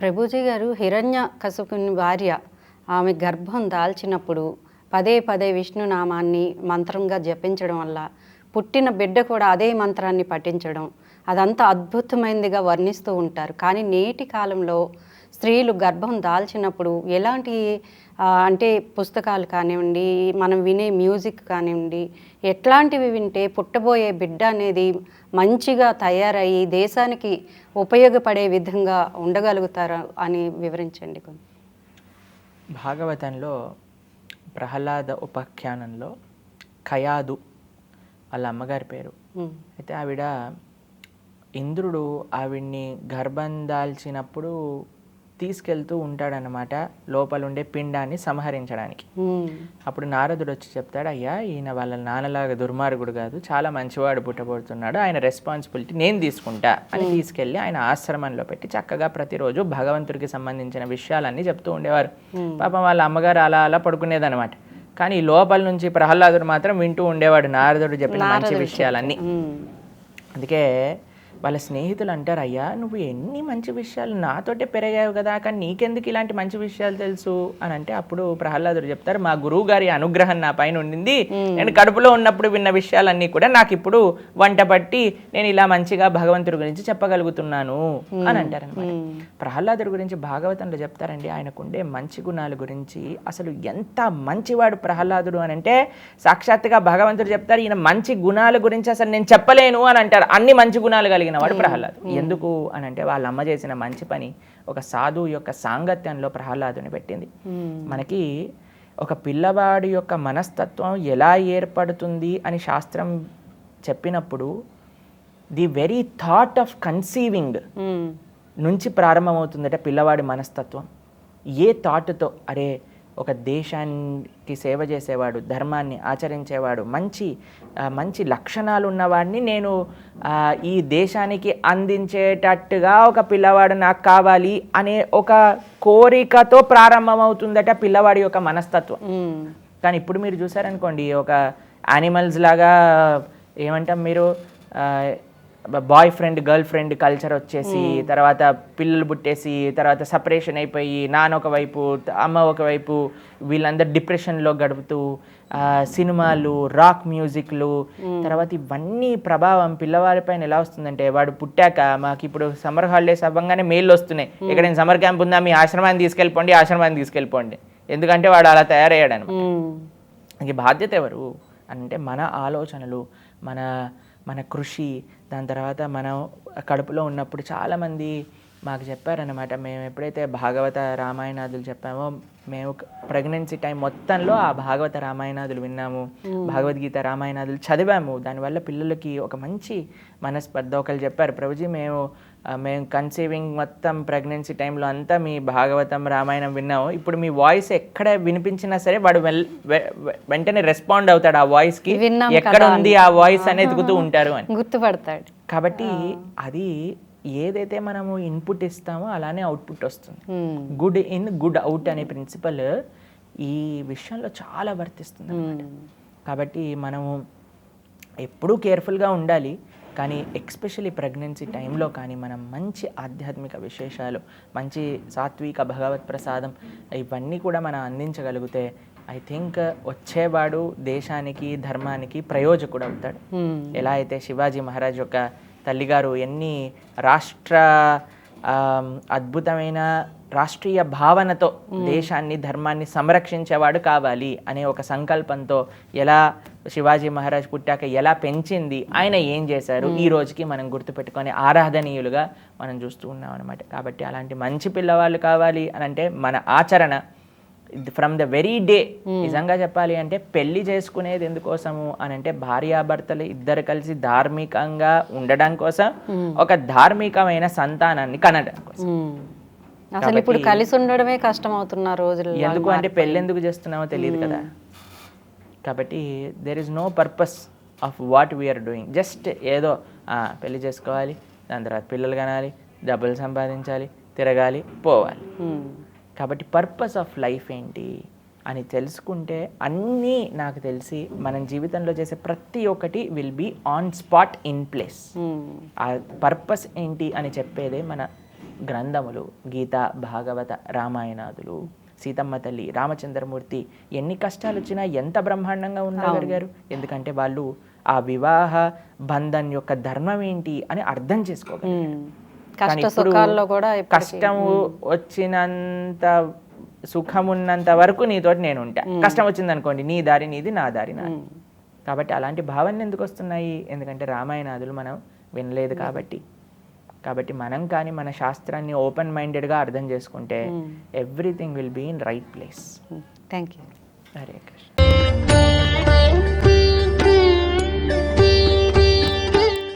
ప్రభుజీ గారు హిరణ్య కసుకుని భార్య. ఆమె గర్భం దాల్చినప్పుడు పదే పదే విష్ణు నామాన్ని మంత్రంగా జపించడం వల్ల పుట్టిన బిడ్డ కూడా అదే మంత్రాన్ని పఠించడం అదంతా అద్భుతమైనదిగా వర్ణిస్తూ ఉంటారు. కానీ నేటి కాలంలో స్త్రీలు గర్భం దాల్చినప్పుడు ఎలాంటి అంటే పుస్తకాలు కానివ్వండి మనం వినే మ్యూజిక్ కానివ్వండి ఎట్లాంటివి వింటే పుట్టబోయే బిడ్డ అనేది మంచిగా తయారయ్యి దేశానికి ఉపయోగపడే విధంగా ఉండగలుగుతారా అని వివరించండి కొంచెం. భాగవతంలో ప్రహ్లాద ఉపాఖ్యానంలో కయాదు వాళ్ళ అమ్మగారి పేరు. అయితే ఆవిడ ఇంద్రుడు ఆవిడ్ని గర్భం దాల్చినప్పుడు తీసుకెళ్తూ ఉంటాడనమాట లోపల ఉండే పిండాన్ని సంహరించడానికి. అప్పుడు నారదుడు వచ్చి చెప్తాడు అయ్యా ఈయన వాళ్ళ నాన్నలాగా దుర్మార్గుడు కాదు చాలా మంచివాడు పుట్టబోతున్నాడు ఆయన రెస్పాన్సిబిలిటీ నేను తీసుకుంటా అని తీసుకెళ్ళి ఆయన ఆశ్రమంలో పెట్టి చక్కగా ప్రతిరోజు భగవంతుడికి సంబంధించిన విషయాలన్నీ చెప్తూ ఉండేవారు. పాపం వాళ్ళ అమ్మగారు అలా అలా పడుకునేదన్నమాట. కానీ లోపల నుంచి ప్రహ్లాదుడు మాత్రం వింటూ ఉండేవాడు నారదుడు చెప్పిన మంచి విషయాలన్నీ. అందుకే వాళ్ళ స్నేహితులు అంటారు అయ్యా నువ్వు ఎన్ని మంచి విషయాలు నాతోటే పెరిగావు కదా కానీ నీకెందుకు ఇలాంటి మంచి విషయాలు తెలుసు? అని అంటే అప్పుడు ప్రహ్లాదుడు చెప్తారు మా గురువు గారి అనుగ్రహం నా పైన ఉండింది. నేను కడుపులో ఉన్నప్పుడు విన్న విషయాలన్నీ కూడా నాకు ఇప్పుడు వంట పట్టి నేను ఇలా మంచిగా భగవంతుడి గురించి చెప్పగలుగుతున్నాను. అని అంటారు ప్రహ్లాదుడి గురించి భాగవతంలో చెప్తారండి ఆయనకుండే మంచి గుణాల గురించి. అసలు ఎంత మంచివాడు ప్రహ్లాదుడు అని అంటే సాక్షాత్తుగా భగవంతుడు చెప్తారు ఈయన మంచి గుణాల గురించి అసలు నేను చెప్పలేను అని అంటారు. అన్ని మంచి గుణాలు కలిగిన వాడు ప్రహ్లాదు. ఎందుకు అని అంటే వాళ్ళ అమ్మ చేసిన మంచి పని ఒక సాధువు యొక్క సాంగత్యంలో ప్రహ్లాదుని పెట్టింది. మనకి ఒక పిల్లవాడి యొక్క మనస్తత్వం ఎలా ఏర్పడుతుంది అని శాస్త్రం చెప్పినప్పుడు the very thought of conceiving నుంచి ప్రారంభమవుతుందట పిల్లవాడి మనస్తత్వం. ఏ థాట్తో? అరే ఒక దేశానికి సేవ చేసేవాడు ధర్మాన్ని ఆచరించేవాడు మంచి మంచి లక్షణాలు ఉన్నవాడిని నేను ఈ దేశానికి అందించేటట్టుగా ఒక పిల్లవాడు నాకు కావాలి అనే ఒక కోరికతో ప్రారంభమవుతుందట పిల్లవాడి యొక్క మనస్తత్వం. కానీ ఇప్పుడు మీరు చూసారనుకోండి ఒక యానిమల్స్ లాగా ఏమంటాం మీరు boy friend girl friend culture వచ్చేసి తర్వాత పిల్లలు పుట్టేసి తర్వాత సపరేషన్ అయిపోయి నాన్న ఒకవైపు అమ్మ ఒకవైపు వీళ్ళందరూ డిప్రెషన్లో గడుపుతూ సినిమాలు రాక్ మ్యూజిక్లు తర్వాత ఇవన్నీ ప్రభావం పిల్లవాడి పైన ఎలా వస్తుందంటే వాడు పుట్టాక మాకు ఇప్పుడు సమ్మర్ హాలిడేస్ అవ్వగానే మెయిల్ వస్తున్నాయి. ఇక్కడ నేను సమ్మర్ క్యాంప్ ఉందా మీ ఆశ్రమాన్ని తీసుకెళ్ళిపోండి ఆశ్రమాన్ని తీసుకెళ్ళిపోండి. ఎందుకంటే వాడు అలా తయారయ్యాడు అనమాట ఉమ్, ఈ బాధ్యత ఎవరు? అంటే మన ఆలోచనలు మన మన కృషి దాని తర్వాత మనం కడుపులో ఉన్నప్పుడు చాలామంది మాకు చెప్పారనమాట మేము ఎప్పుడైతే భాగవత రామాయణాదులు చెప్పామో మేము ప్రెగ్నెన్సీ టైం మొత్తంలో ఆ భాగవత రామాయణాదులు విన్నాము. భగవద్గీత రామాయణాదులు చదివాము. దానివల్ల పిల్లలకి ఒక మంచి మనస్పర్ధ. ఒకరు చెప్పారు ప్రభుజీ మేము మేము కన్సీవింగ్ మొత్తం ప్రెగ్నెన్సీ టైంలో అంతా మీ భాగవతం రామాయణం విన్నాము. ఇప్పుడు మీ వాయిస్ ఎక్కడ వినిపించినా సరే వాడు వెంటనే రెస్పాండ్ అవుతాడు ఆ వాయిస్కి ఎక్కడ ఉంది ఆ వాయిస్ అని ఎదుగుతూ ఉంటారు అని. గుర్తుపడతాడు. కాబట్టి అది ఏదైతే మనము ఇన్పుట్ ఇస్తామో అలానే అవుట్పుట్ వస్తుంది. గుడ్ ఇన్ గుడ్ అవుట్ అనే ప్రిన్సిపల్ ఈ విషయంలో చాలా వర్తిస్తుంది ఉమ్, కాబట్టి మనము ఎప్పుడూ కేర్ఫుల్గా ఉండాలి కానీ ఎక్స్పెషలీ ప్రెగ్నెన్సీ టైంలో కానీ మనం మంచి ఆధ్యాత్మిక విశేషాలు మంచి సాత్విక భగవత్ ప్రసాదం ఇవన్నీ కూడా మనం అందించగలిగితే ఐ థింక్ వచ్చేవాడు దేశానికి ధర్మానికి ప్రయోజకుడు అవుతాడు. ఉమ్, ఎలా అయితే శివాజీ మహారాజ్ యొక్క తల్లిగారు ఎన్ని రాష్ట్ర అద్భుతమైన రాష్ట్రీయ భావనతో దేశాన్ని ధర్మాన్ని సంరక్షించేవాడు కావాలి అనే ఒక సంకల్పంతో ఎలా శివాజీ మహారాజ్ పుట్టాక ఎలా పెంచింది ఆయన ఏం చేశారు ఈ రోజుకి మనం గుర్తుపెట్టుకొని ఆరాధనీయులుగా మనం చూస్తూ ఉన్నాం అనమాట కాబట్టి అలాంటి మంచి పిల్లవాళ్ళు కావాలి అని అంటే మన ఆచరణ ఫ్రమ్ ద వెరీ డే నిజంగా చెప్పాలి అంటే పెళ్ళి చేసుకునేది ఎందుకోసము అని అంటే భార్యాభర్తలు ఇద్దరు కలిసి ధార్మికంగా ఉండడం కోసం ఒక ధార్మికమైన సంతానాన్ని కనడం కోసం. ఉమ్. అసలు ఇప్పుడు కలిసి ఉండడమే కష్టం అవుతున్న రోజులు ఎందుకు అంటే పెళ్ళి ఎందుకు చేస్తున్నామో తెలియదు కదా. కాబట్టి there is no purpose of what we are doing just ఏదో పెళ్ళి చేసుకోవాలి దాని తర్వాత పిల్లలు కనాలి డబ్బులు సంపాదించాలి తిరగాలి పోవాలి. కాబట్టి పర్పస్ ఆఫ్ లైఫ్ ఏంటి అని తెలుసుకుంటే అన్నీ నాకు తెలిసి మనం జీవితంలో చేసే ప్రతి ఒక్కటి will be on spot in place ఆ పర్పస్ ఏంటి అని చెప్పేదే మన గ్రంథములు. గీత భాగవత రామాయణాదులు సీతమ్మ తల్లి రామచంద్రమూర్తి ఎన్ని కష్టాలు వచ్చినా ఎంత బ్రహ్మాండంగా ఉండగలిగారు ఎందుకంటే వాళ్ళు ఆ వివాహ బంధన్ యొక్క ధర్మం ఏంటి అని అర్థం చేసుకోగలరు ఉమ్. కానీ కష్ట సుఖాల్లో కూడా ఎప్పటికీ- కష్టం వచ్చినంత సుఖం ఉన్నంత వరకు నీతోటి నేను ఉంటా. కష్టం వచ్చింది అనుకోండి నీ దారి నీది నా దారి ఉమ్. కాబట్టి అలాంటి భావనలు ఎందుకు వస్తున్నాయి? ఎందుకంటే రామాయణాదులు మనం వినలేదు కాబట్టి. కాబట్టి మనం కానీ మన శాస్త్రాన్ని ఓపెన్ మైండెడ్గా అర్థం చేసుకుంటే everything will be in right place. Thank you Hare Krishna.